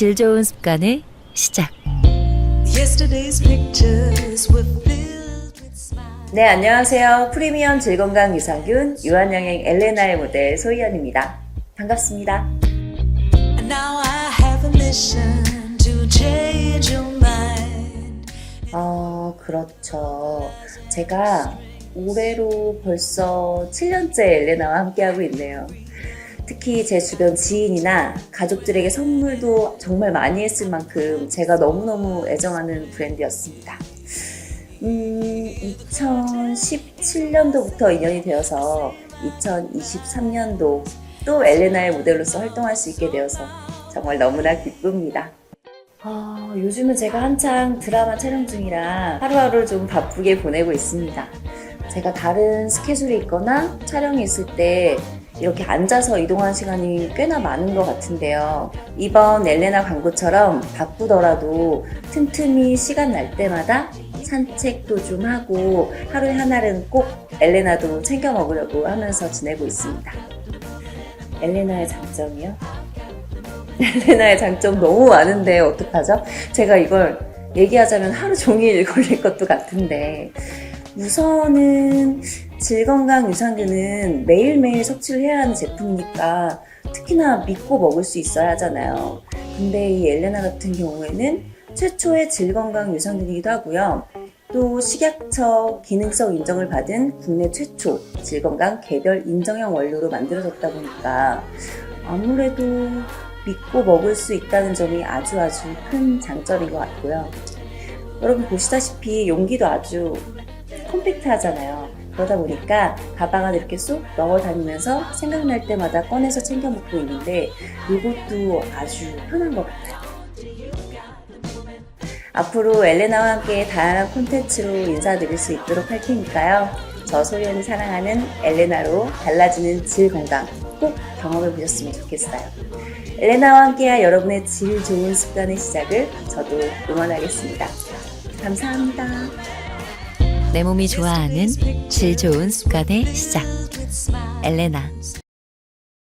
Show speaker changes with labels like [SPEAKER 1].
[SPEAKER 1] 질 좋은 습관의 시작.
[SPEAKER 2] 네, 안녕하세요. 프리미엄 질건강 유산균 유한양행 엘레나의 모델 소희연입니다. 반갑습니다.
[SPEAKER 3] And now I have a mission to change your mind.
[SPEAKER 2] 어, 그렇죠. 제가 올해로 벌써 7년째 엘레나와 함께하고 있네요. 특히 제 주변 지인이나 가족들에게 선물도 정말 많이 했을 만큼 제가 너무너무 애정하는 브랜드였습니다. 음, 2017년도부터 인연이 되어서 2023년도 또 엘레나의 모델로서 활동할 수 있게 되어서 정말 너무나 기쁩니다. 아, 요즘은 제가 한창 드라마 촬영 중이라 하루하루를 좀 바쁘게 보내고 있습니다. 제가 다른 스케줄이 있거나 촬영이 있을 때 이렇게 앉아서 이동하는 시간이 꽤나 많은 것 같은데요. 이번 엘레나 광고처럼 바쁘더라도 틈틈이 시간 날 때마다 산책도 좀 하고 하루에 하나는 꼭 엘레나도 챙겨 먹으려고 하면서 지내고 있습니다. 엘레나의 장점이요? 엘레나의 장점 너무 많은데 어떡하죠? 제가 이걸 얘기하자면 하루 종일 걸릴 것도 같은데 우선은 질건강 유산균은 매일매일 섭취를 해야 하는 제품이니까 특히나 믿고 먹을 수 있어야 하잖아요. 근데 이 엘레나 같은 경우에는 최초의 질건강 유산균이기도 하고요. 또 식약처 기능성 인정을 받은 국내 최초 질건강 개별 인정형 원료로 만들어졌다 보니까 아무래도 믿고 먹을 수 있다는 점이 아주 아주 큰 장점인 것 같고요. 여러분 보시다시피 용기도 아주 컴팩트하잖아요. 그러다 보니까 가방 안에 이렇게 쏙 넣어 다니면서 생각날 때마다 꺼내서 챙겨 먹고 있는데 이것도 아주 편한 것 같아요. 앞으로 엘레나와 함께 다양한 콘텐츠로 인사드릴 수 있도록 할 테니까요. 저 소연이 사랑하는 엘레나로 달라지는 질 건강 꼭 경험해 보셨으면 좋겠어요. 엘레나와 함께한 여러분의 질 좋은 습관의 시작을 저도 응원하겠습니다. 감사합니다.
[SPEAKER 1] 내 몸이 좋아하는 질 좋은 습관의 시작. 엘레나.